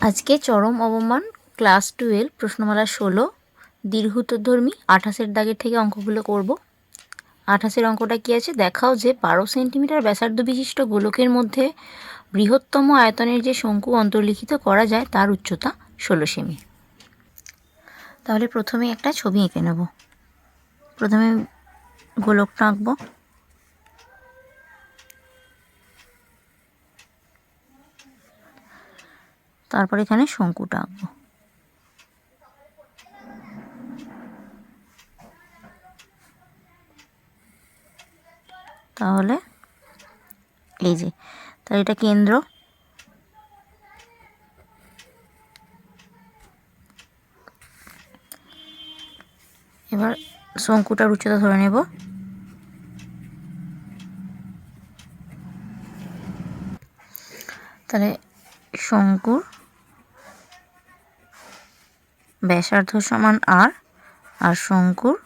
আজকে চরম অবমান, class twelve, প্রশ্নমালা ষোলো দীর্ঘোত্তরধর্মী আঠাশের দাগের থেকে অঙ্কগুলো করব। আঠাশের অঙ্কটা কী আছে? দেখাও যে বারো সেন্টিমিটার ব্যাসার্ধ বিশিষ্ট গোলকের মধ্যে বৃহত্তম আয়তনের যে শঙ্কু অন্তর্লিখিত করা যায়, তার উচ্চতা ষোলো সেমি। তাহলে প্রথমে একটা ছবি এঁকে নেব। প্রথমে গোলকটা আঁকবো। তারপর এখানে শঙ্কুটা আঁকবো তাহলে এই যে, তাহলে এটা কেন্দ্র। এবার শঙ্কুটার উচ্চতা ধরে নেব। তাহলে শঙ্কুর ব্যাসার্ধ সমান আর আর শঙ্কুর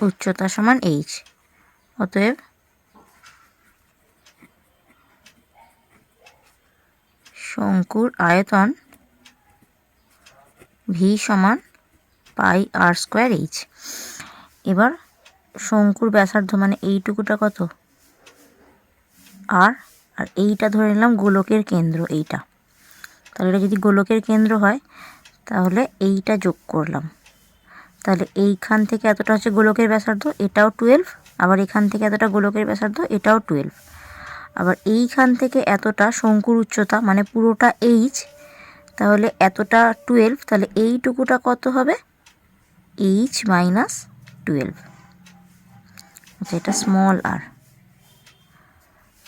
উচ্চতা সমান এইচ অতএব শঙ্কুর আয়তন ভি সমান পাই আর স্কোয়ার এইচ এবার শঙ্কুর ব্যাসার্ধ মানে এইটুকুটা কত? আর আর এইটা ধরে নিলাম গোলকের কেন্দ্র, এইটা। তাহলে এটা যদি গোলকের কেন্দ্র হয়, তাহলে এইটা যোগ করলাম। তাহলে এইখান থেকে এতটা হচ্ছে গোলকের ব্যাসার্ধ, এটাও টুয়েলভ আবার এখান থেকে এতটা গোলকের ব্যাসার্ধ, এটাও টুয়েলভ আবার এইখান থেকে এতটা শঙ্কুর উচ্চতা মানে পুরোটা এইচ তাহলে এতটা টুয়েলভ তাহলে এইটুকুটা কত হবে? এইচ মাইনাস টুয়েলভ আচ্ছা এটা স্মল আর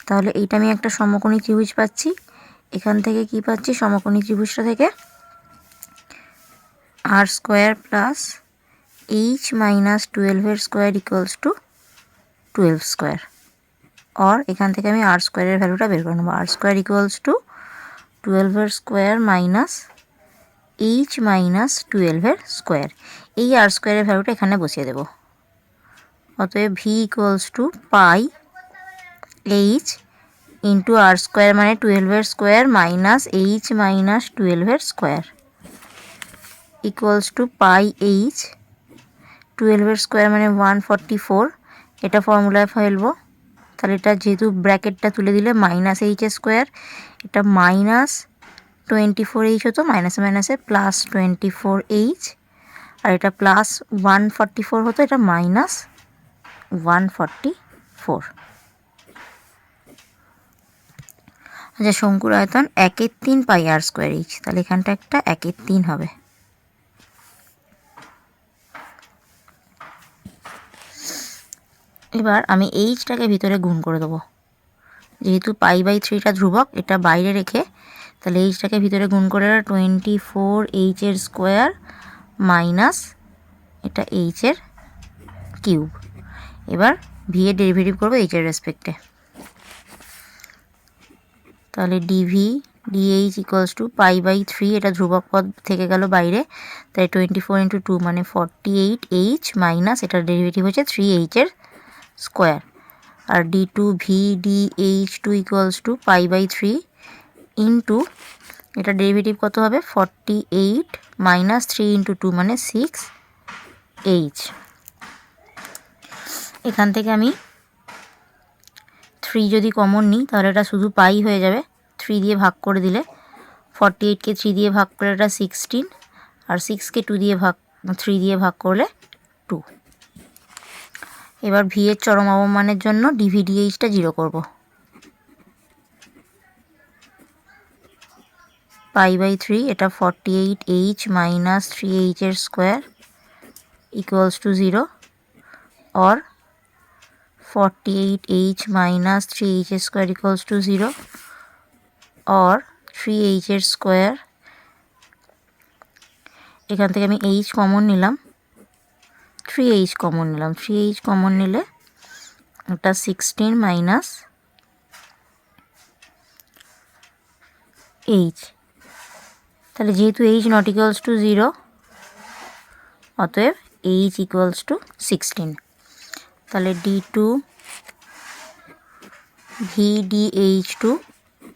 তাহলে এইটা আমি একটা সমকোণী ত্রিভুজ পাচ্ছি। এখান থেকে কি পাচ্ছি? সমকোণী ত্রিভুজটা থেকে R square plus H minus টুয়েলভের square equals to twelve square or এখান থেকে আমি আর স্কোয়ারের ভ্যালুটা বের করে নেব। আর স্কোয়ার ইকুয়ালস টু টুয়েলভের স্কোয়ার মাইনাস এইচ মাইনাস টুয়েলভের স্কোয়ার এই আর স্কোয়ারের ভ্যালুটা এখানে বসিয়ে দেবো। অতএব V equals to pi H into R square মানে টুয়েলভের স্কোয়ার মাইনাস এইচ মাইনাস টুয়েলভের square equals to pi H টুয়েলভের স্কোয়ার মানে ওয়ান ফর্টি ফোর এটা ফর্মুলায় ফেলব। তাহলে এটা যেহেতু ব্র্যাকেটটা তুলে দিলে মাইনাস এইচ স্কোয়ার এটা মাইনাস টোয়েন্টি ফোর এইচ হতো মাইনাসে মাইনাসে প্লাস টোয়েন্টি ফোর এইচ আর এটা প্লাস ওয়ান ফর্টি ফোর হতো, এটা মাইনাস ওয়ান ফর্টি ফোর আচ্ছা শঙ্কুর আয়তন একের তিন পাই আর স্কোয়ার এইচ তাহলে এখানটা একটা একের তিন হবে। এবার আমি এইচটাকে ভিতরে গুণ করে দেবো। যেহেতু পাই বাই থ্রিটা ধ্রুবক, এটা বাইরে রেখে, তাহলে এইচটাকে ভিতরে গুণ করে টোয়েন্টি ফোর এইচের স্কোয়ার মাইনাস এটা এইচের কিউব। এবার ভি এর ডেরিভেটিভ করব এইচের রেসপেক্টে তাহলে DV DH equals to pi by three এটা ধ্রুবক পদ থেকে গেল বাইরে। তাই টোয়েন্টি ফোর ইন্টু টু মানে ফর্টি এইট এইচ মাইনাস এটার ডেরিভেটিভ হচ্ছে থ্রি এইচের square R D two V D H two equals to pi by three into এটা ডেরিভেটিভ কত হবে? Forty eight minus three into two মানে six H এখান থেকে আমি থ্রি যদি কমন নিই, তাহলে এটা শুধু পাই হয়ে যাবে। থ্রি দিয়ে ভাগ করে দিলে ফর্টি এইটকে থ্রি দিয়ে ভাগ করলে এটা সিক্সটিন আর সিক্সকে টু দিয়ে ভাগ থ্রি দিয়ে ভাগ করলে টু এবার ভি এর চরম অবমানের জন্য ডিভিডিএইচটা জিরো করব। পাই বাই থ্রি এটা forty eight H minus three এইচের square equals to zero or forty eight H minus three এইচের square equals to zero or three এইচের square এখান থেকে আমি এইচ কমন নিলাম। থ্রি এইচ কমন নিলাম। Three H common নিলে ওটা sixteen minus H তাহলে যেহেতু H not equals to zero অতএব এইচ ইকুয়ালস টু সিক্সটিন তাহলে D two V D H two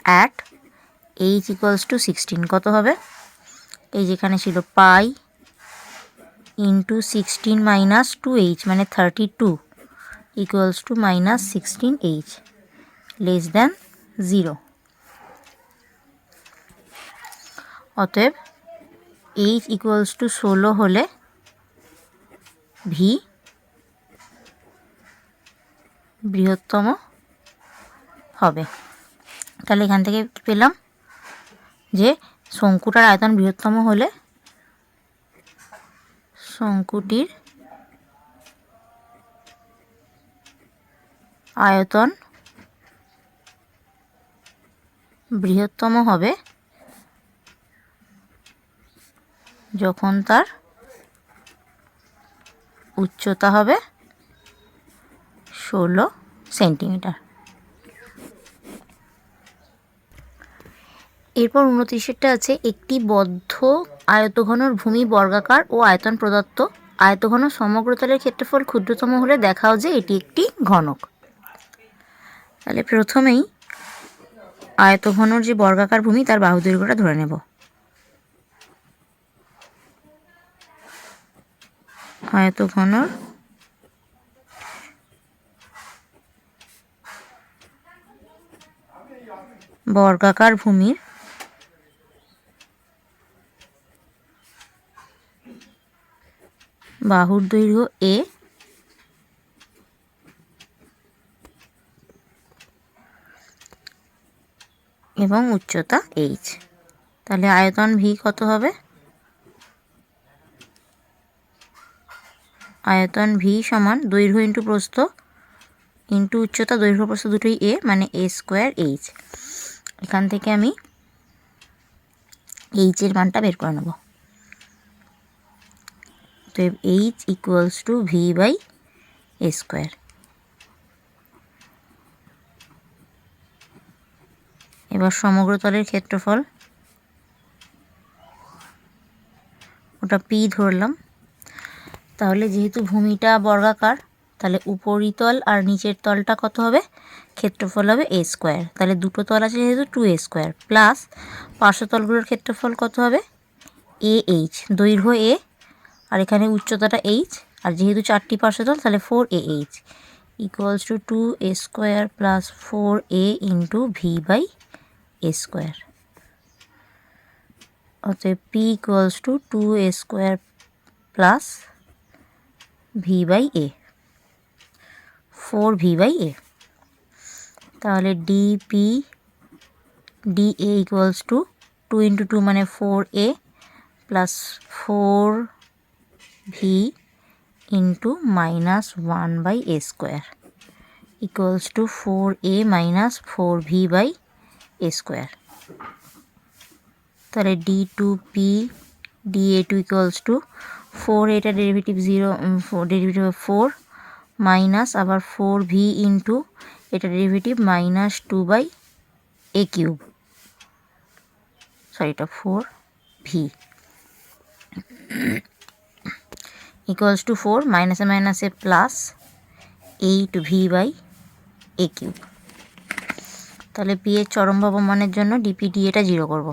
at H equals to sixteen কত হবে? এই যেখানে ছিল pi into sixteen minus two H মানে thirty two equals to minus sixteen H less than zero অতএব H equals to ষোলো হলে ভি বৃহত্তম হবে। তাহলে এখান থেকে পেলাম যে শঙ্কুটার আয়তন বৃহত্তম হলে শঙ্কুটির আয়তন বৃহত্তম হবে যখন তার উচ্চতা হবে ষোলো সেন্টিমিটার। এরপর উনত্রিশেরটা আছে, একটি বদ্ধ আয়তঘনর ভূমি বর্গাকার ও আয়তন প্রদত্ত। আয়তঘন সমগ্রতলের ক্ষেত্রফল ক্ষুদ্রতম হলে দেখাও যে এটি একটি ঘনক। তাহলে প্রথমেই আয়তঘনর যে বর্গাকার ভূমি, তার বাহু দৈর্ঘ্যটা ধরে নেব। আয়তঘনর বর্গাকার ভূমির। বাহুর দৈর্ঘ্য এ। এবং উচ্চতা এইচ। তাহলে আয়তন ভি কত হবে? আয়তন ভি সমান দৈর্ঘ্য ইন্টু প্রস্থ, ইন্টু উচ্চতা দৈর্ঘ্য প্রস্থ দুটোই এ মানে এ স্কোয়ার এইচ। এখান থেকে আমি এইচের মানটা বের করে নেব। তো H equals to V by A square এবার সমগ্র তলের ক্ষেত্রফল। ওটা পি ধরলাম। তাহলে যেহেতু ভূমিটা বর্গাকার তাহলে উপরিতল আর নিচের তলটা কত হবে? ক্ষেত্রফল হবে এ স্কোয়ার তাহলে দুটো তল আছে যেহেতু টু এ স্কোয়ার প্লাস পার্শ্বতলগুলোর ক্ষেত্রফল কত হবে? এ এইচ দৈর্ঘ্য এ আর এখানে উচ্চতাটা এইচ আর যেহেতু চারটি পার্শ্বতল, তাহলে four A H equals to two A square plus four A into V by A square অতএব P equals to two A square plus V by A four V by A. তাহলে DP D A equals to two into two মানে four A plus four V into minus one by A square equals to four A minus four V by A square তাহলে D two P D A two equals to four এটা derivative zero derivative four minus আবার four V into, এটা derivative minus two by A cube. Sorry এটা four V. Equals to four মাইনাসে মাইনাসে plus eight V by A cube. তাহলে P এর চরম ভবমানের জন্য ডিপি ডি এটা জিরো করব।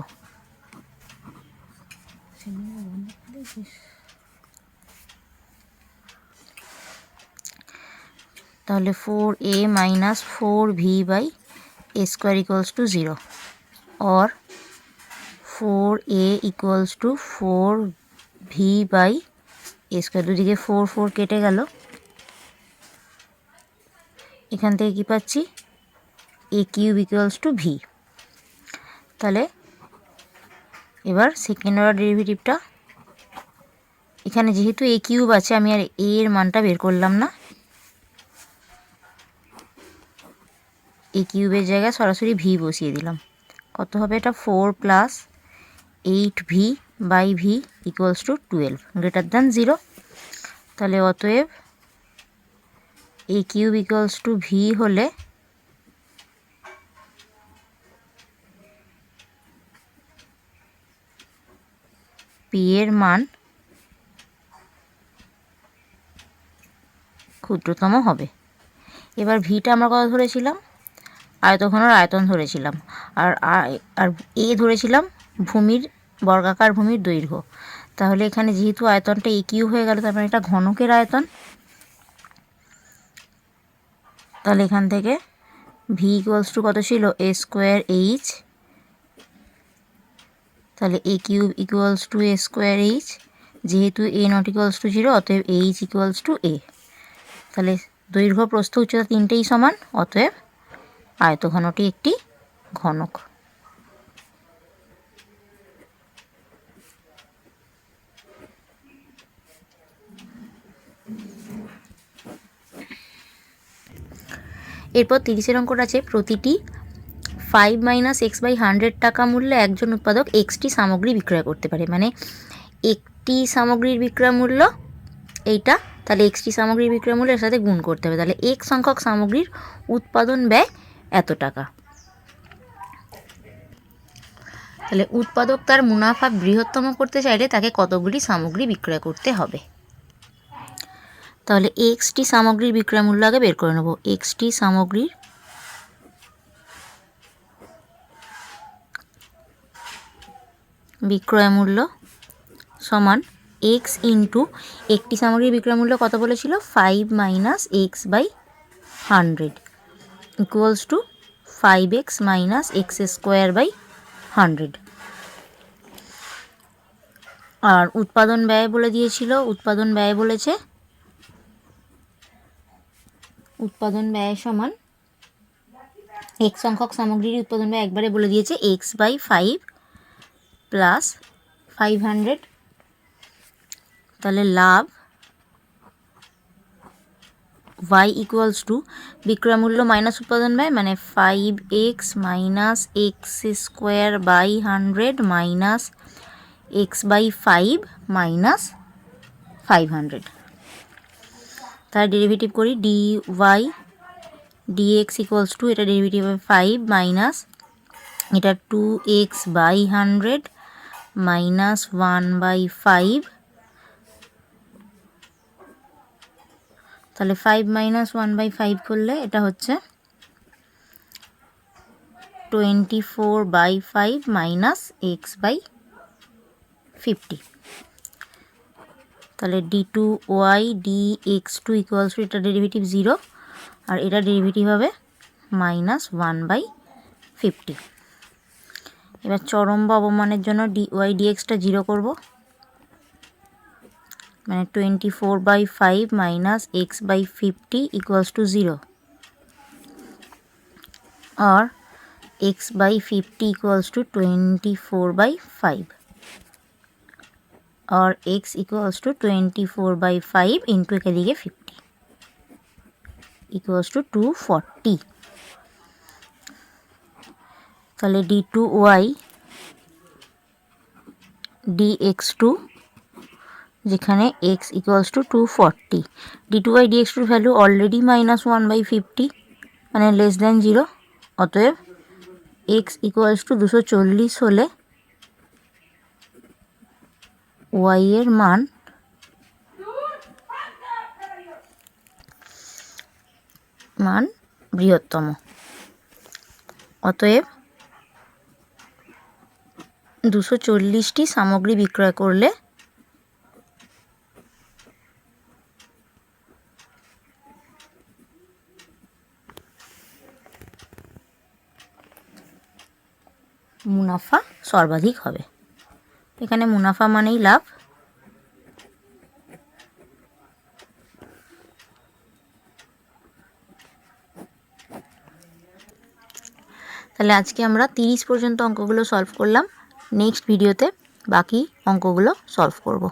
তাহলে four A minus four V by A square equals to zero or four A equals to four V by A square দুদিকে four four কেটে গেল। এখান থেকে কী পাচ্ছি? A cube equals to V তাহলে এবার সেকেন্ড অর্ডার ডেরিভেটিভটা এখানে যেহেতু এ কিউব আছে, আমি আর এর মানটা বের করলাম না। এ কিউবের জায়গায় সরাসরি ভি বসিয়ে দিলাম। কত হবে এটা? Four plus eight V by V equals to twelve greater than zero তাহলে অতএব A cube equals to V হলে পি এর মান ক্ষুদ্রতম হবে। এবার ভিটা আমরা কত ধরেছিলাম? আয়তঘনর আয়তন ধরেছিলাম। আর আর এ ধরেছিলাম ভূমির, বর্গাকার ভূমির দৈর্ঘ্য। তাহলে এখানে যেহেতু আয়তনটা এ কিউ হয়ে গেল, তার মানে এটা ঘনকের আয়তন। তাহলে এখান থেকে ভি ইকুয়ালস টু কত ছিল? এ স্কোয়ার এইচ তাহলে A cube equals to A square H যেহেতু A not equals to zero অতএব এইচ ইকুয়ালস টু এ তাহলে দৈর্ঘ্য প্রস্থ উচ্চতা তিনটেই সমান, অতএব আয়তঘনটি একটি ঘনক। এরপর তিরিশের অঙ্কটা আছে, প্রতিটি five minus X by hundred টাকা মূল্যে একজন উৎপাদক এক্সটি সামগ্রী বিক্রয় করতে পারে। মানে একটি সামগ্রীর বিক্রয় মূল্য এইটা, তাহলে এক্সটি সামগ্রীর বিক্রয় মূল্য এর সাথে গুণ করতে হবে। তাহলে এক সংখ্যক সামগ্রীর উৎপাদন ব্যয় এত টাকা। তাহলে উৎপাদক তার মুনাফা বৃহত্তম করতে চাইলে তাকে কতগুলি সামগ্রী বিক্রয় করতে হবে? তাহলে এক্সটি সামগ্রীর বিক্রয় মূল্য আগে বের করে নেব। এক্সটি সামগ্রীর বিক্রয় মূল্য সমান এক্স ইন্টু একটি সামগ্রীর বিক্রয় মূল্য কত বলেছিল? Five minus X by hundred. Equals to five X minus X square by hundred আর উৎপাদন ব্যয় বলে দিয়েছিল, উৎপাদন ব্যয় বলেছে? উৎপাদন ব্যয় সমান এক সংখ্যক সামগ্রীর উৎপাদন ব্যয় একবারে বলে দিয়েছে X by five plus five hundred তাহলে লাভ y ইকুয়ালস টু বিক্রয় মূল্য মাইনাস উৎপাদন ব্যয় মানে five X minus X square by hundred minus X by five minus five hundred তার ডেরিভেটিভ করি D Y DX equals to এটা ডেরিভেটিভ হবে ফাইভ মাইনাস এটা two X by hundred minus one by five তাহলে five minus one by five করলে এটা হচ্ছে twenty four by five minus X by fifty তাহলে D two Y D X two equals to এটা derivative zero আর এটা derivative হবে minus one by fifty এবার চরম বা অবমানের জন্য ডি ওয়াই ডিএক্সটা জিরো করব। মানে twenty four by five minus X by fifty equals to zero R X by fifty equals to twenty four by five R X equals to twenty four by five into একাদিকে fifty equals to two forty তাহলে D two Y D X two যেখানে X equals to two forty D two Y D X tour value already minus one by fifty মানে less than zero অতএব x equals to দুশো চল্লিশ হলে Y এর মান মান বৃহত্তম। অতএব দুশো চল্লিশটি সামগ্রী বিক্রয় করলে মুনাফা সর্বাধিক হবে। এখানে মুনাফা মানেই লাভ। তাহলে আজকে আমরা তিরিশ পর্যন্ত অঙ্কগুলো সলভ করলাম। নেক্সট ভিডিওতে বাকি অঙ্কগুলো সলভ করব।